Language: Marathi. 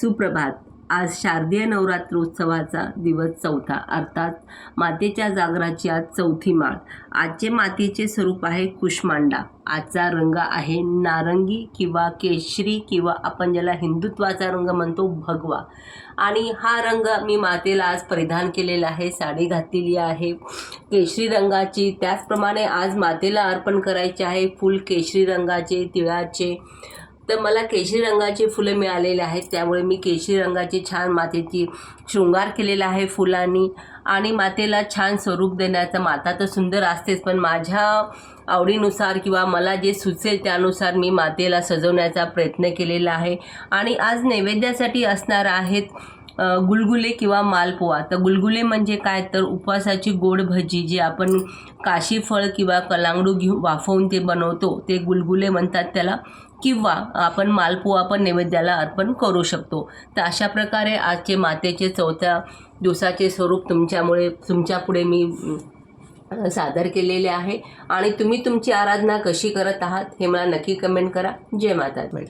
सुप्रभात. आज शारदीय नवरात्रोत्सवाचा दिवस चौथा. अर्थात मातेच्या जागराची आज चौथी माळ. आजचे मातेचे स्वरूप आहे कुष्मांडा. आजचा रंग आहे नारंगी किंवा केशरी किंवा आपण ज्याला हिंदुत्वाचा रंग म्हणतो भगवा. आणि हा रंग मी मातेला आज परिधान केलेला आहे. साडी घातलेली आहे. केशरी रंगाची त्याचप्रमाणे आज मातेला अर्पण करायचे आहे. फुल केशरी रंगाचे तिळाचे. तर मला केशरी रंगाची फुलं मिळालेले आहेत. त्यामुळे मी केशरी रंगाची छान मातेची शृंगार केलेला आहे फुलांनी. आणि मातेला छान स्वरूप देण्याचं माता तर सुंदर असतेच पण माझ्या आवडीनुसार किंवा मला जे सुचेल त्यानुसार मी मातेला सजवण्याचा प्रयत्न केलेला आहे. आणि आज नैवेद्यासाठी असणार आहेत गुलगुले किंवा मालपोहा तर गुलगुले म्हणजे काय? तर उपवासाची गोड भजी जी आपण काशी फळ किंवा कलांगडू घेऊन वाफवून ते बनवतो. ते गुलगुले म्हणतात त्याला. किंवा आपण मालपोहा पण नैवेद्याला अर्पण करू शकतो. तर अशा प्रकारे आजचे मातेचे चौथ्या दिवसाचे स्वरूप तुमच्यामुळे तुमच्यापुढे मी सादर केलेले आहे. आणि तुम्ही तुमची आराधना कशी करत आहात हे मला नक्की कमेंट करा. जय माता दी.